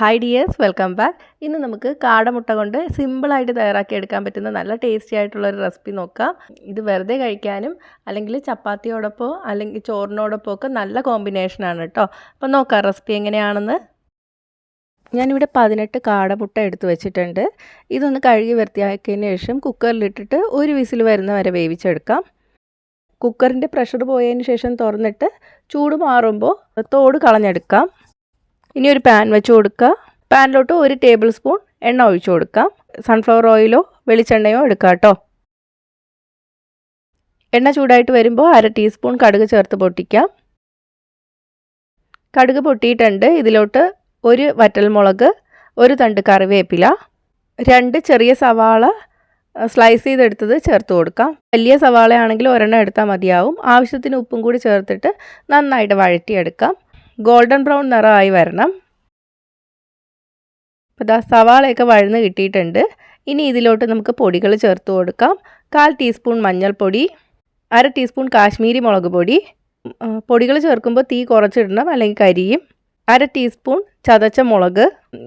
Hi dears welcome back ഇന്ന് നമുക്ക് കാടമുട്ട കൊണ്ട് സിമ്പിളായിട്ട് തയ്യാറാക്കി എടുക്കാൻ പറ്റുന്ന നല്ല ടേസ്റ്റി ആയിട്ടുള്ള ഒരു റെസിപ്പി നോക്കാം. ഇത് വെറുതെ കഴിക്കാനും അല്ലെങ്കിൽ ചപ്പാത്തിയോടൊപ്പോ അല്ലെങ്കിൽ ചോറിനോടൊപ്പോ ഒക്കെ നല്ല കോമ്പിനേഷനാണ് കേട്ടോ അപ്പോൾ നോക്കാം റെസിപ്പി എങ്ങനെയാണെന്ന്. ഞാനിവിടെ പതിനെട്ട് കാടമുട്ട എടുത്തു വെച്ചിട്ടുണ്ട്. ഇതൊന്ന് കഴുകി വൃത്തിയാക്കിയതിന് ശേഷം കുക്കറിലിട്ടിട്ട് ഒരു വിസിൽ വരുന്ന വരെ വേവിച്ചെടുക്കാം. കുക്കറിന്റെ പ്രഷർ പോയതിന് ശേഷം തുറന്നിട്ട് ചൂട് മാറുമ്പോൾ തോട് കളഞ്ഞെടുക്കാം. ഇനി ഒരു പാൻ വെച്ച് കൊടുക്കുക പാനിലോട്ട് ഒരു ടേബിൾ സ്പൂൺ എണ്ണ ഒഴിച്ച് കൊടുക്കാം. സൺഫ്ലവർ ഓയിലോ വെളിച്ചെണ്ണയോ എടുക്കാം കേട്ടോ എണ്ണ ചൂടായിട്ട് വരുമ്പോൾ അര ടീസ്പൂൺ കടുക് ചേർത്ത് പൊട്ടിക്കാം. കടുക് പൊട്ടിയിട്ടുണ്ട്. ഇതിലോട്ട് ഒരു വറ്റൽമുളക് ഒരു തണ്ട് കറിവേപ്പില രണ്ട് ചെറിയ സവാള സ്ലൈസ് ചെയ്തെടുത്തത് ചേർത്ത് കൊടുക്കാം. വലിയ സവാളയാണെങ്കിൽ ഒരെണ്ണം എടുത്താൽ മതിയാവും. ആവശ്യത്തിന് ഉപ്പും കൂടി ചേർത്തിട്ട് നന്നായിട്ട് വഴറ്റിയെടുക്കാം. ഗോൾഡൻ ബ്രൗൺ നിറമായി വരണം. അപ്പോൾ ഇതാ സവാളയൊക്കെ വഴന്ന് കിട്ടിയിട്ടുണ്ട്. ഇനി ഇതിലോട്ട് നമുക്ക് പൊടികൾ ചേർത്ത് കൊടുക്കാം. കാൽ ടീസ്പൂൺ മഞ്ഞൾപ്പൊടി അര ടീസ്പൂൺ കാശ്മീരി മുളക് പൊടി. പൊടികൾ ചേർക്കുമ്പോൾ തീ കുറച്ചിടണം അല്ലെങ്കിൽ കരിയും. അര ടീസ്പൂൺ ചതച്ച മുളക്.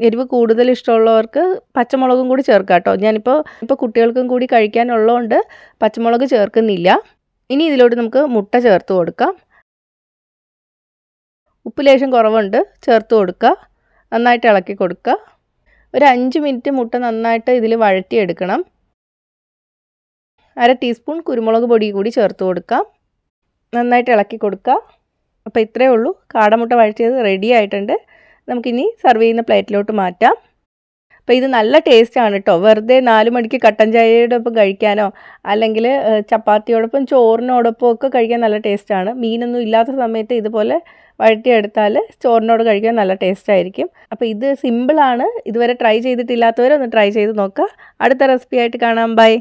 എരിവ് കൂടുതൽ ഇഷ്ടമുള്ളവർക്ക് പച്ചമുളകും കൂടി ചേർക്കാം കേട്ടോ. ഞാനിപ്പോൾ ഇപ്പോൾ കുട്ടികൾക്കും കൂടി കഴിക്കാനുള്ളതുകൊണ്ട് പച്ചമുളക് ചേർക്കുന്നില്ല. ഇനി ഇതിലോട്ട് നമുക്ക് മുട്ട ചേർത്ത് കൊടുക്കാം. ഉപ്പ് ലേശം കുറവുണ്ട്. ചേർത്ത് കൊടുക്കുക നന്നായിട്ട് ഇളക്കി കൊടുക്കുക ഒരു അഞ്ച് മിനിറ്റ് മുട്ട നന്നായിട്ട് ഇതിൽ വഴറ്റിയെടുക്കണം. അര ടീസ്പൂൺ കുരുമുളക് പൊടി കൂടി ചേർത്ത് കൊടുക്കാം. നന്നായിട്ട് ഇളക്കി കൊടുക്കുക അപ്പോൾ ഇത്രയേ ഉള്ളൂ. കാടമുട്ട വഴറ്റിയത് റെഡി ആയിട്ടുണ്ട്. നമുക്കിനി സെർവ് ചെയ്യുന്ന പ്ലേറ്റിലോട്ട് മാറ്റാം. അപ്പോൾ ഇത് നല്ല ടേസ്റ്റാണ് കേട്ടോ വെറുതെ നാല് മണിക്ക് കട്ടൻ ചായയോടൊപ്പം കഴിക്കാനോ അല്ലെങ്കിൽ ചപ്പാത്തിയോടൊപ്പം ചോറിനോടൊപ്പം ഒക്കെ കഴിക്കാൻ നല്ല ടേസ്റ്റ് ആണ്. മീനൊന്നും ഇല്ലാത്ത സമയത്ത് ഇതുപോലെ വഴറ്റിയെടുത്താൽ ചോറിനോട് കഴിക്കാൻ നല്ല ടേസ്റ്റ് ആയിരിക്കും. അപ്പോൾ ഇത് സിമ്പിളാണ് ഇതുവരെ ട്രൈ ചെയ്തിട്ടില്ലാത്തവരൊന്ന് ട്രൈ ചെയ്ത് നോക്കുക അടുത്ത റെസിപ്പി ആയിട്ട് കാണാം. ബൈ